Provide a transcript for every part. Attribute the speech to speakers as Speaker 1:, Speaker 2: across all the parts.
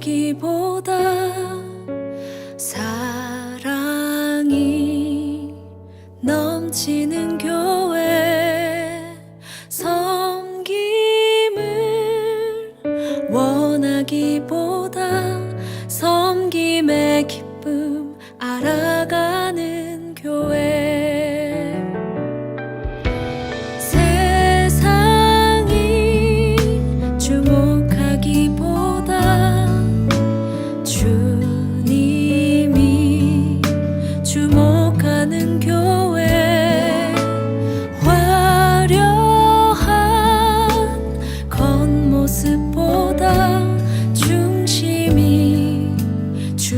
Speaker 1: 기보다 사랑이 넘치는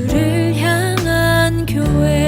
Speaker 1: 주를 향한 교회.